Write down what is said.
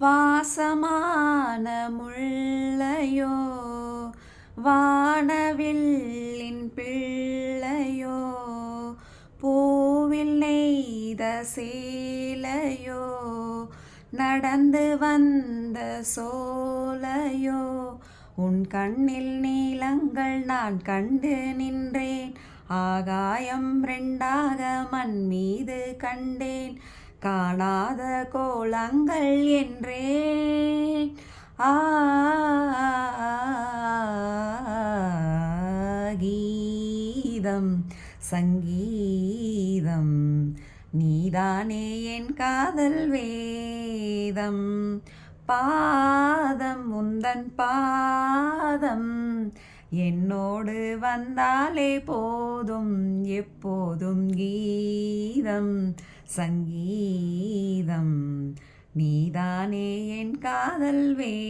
வாசமான முள்ளையோ வானவில்லின் பிள்ளையோ? பூவில் நெய்த சேலையோ? நடந்து வந்த சோலையோ? உன் கண்ணில் நீளங்கள் நான் கண்டு நின்றேன். ஆகாயம் ரெண்டாக மண் மீது கண்டேன். காணாத கோலங்கள் என்றே. ஆகீதம் சங்கீதம் நீதானே என் காதல் வேதம். பாதம் உந்தன் பாதம். என்னோடு வந்தாலே போதும் எப்போதும் கீதம். சங்கீதம். நீதானே என் காதல் வே